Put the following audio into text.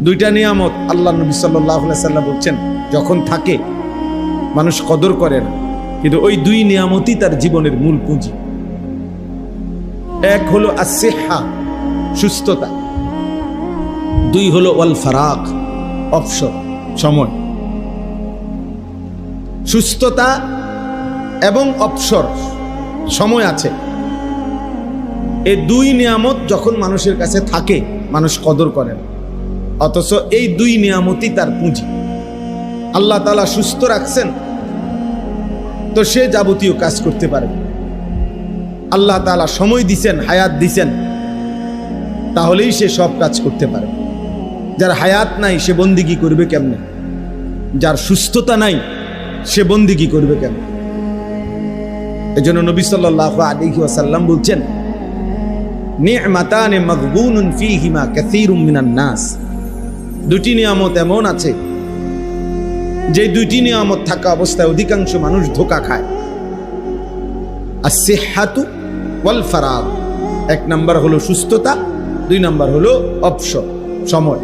দুইটা নিয়ামত আল্লাহ নবী সাল্লাহ সাল্লাম বলছেন, যখন থাকে, মানুষ কদর করে না। কিন্তু ওই দুই নিয়ামতই তার জীবনের মূল পুঁজি। এক হলো আসেহা সুস্থতা। দুই হলো ওয়াল ফারাক অবসর, সময়। সুস্থতা এবং অবসর, সময় আছে। এ দুই নিয়ামত যখন মানুষের কাছে থাকে, মানুষ কদর করে না। অথচ এই দুই নিয়ামতই তার পুঁজি। আল্লাহ তালা সুস্থ রাখছেন, তো সে যাবতীয় কাজ করতে পারবে। আল্লাহ তালা সময় দিছেন, হায়াত দিছেন, তাহলেই সে সব কাজ করতে পারবে। যার হায়াত নাই, সে বন্দিগি করবে কেমনে? যার সুস্থতা নাই, সে বন্দিগি করবে কেমনে? এই জন্য নবী সাল্লাহ আলিহি ওয়াসাল্লাম বলছেন, নি'মাতানে মাগবুনুন ফীহিমা কাসীরুম মিনান নাস। দুটি নিয়ামত এমন আছে, যে দুটি নিয়ামত থাকা অবস্থায় অধিকাংশ মানুষ ধোকা খায়। আর সেহাতু ওয়াল ফারাগ এক নাম্বার হলো সুস্থতা, দুই নাম্বার হলো অবসর, সময়।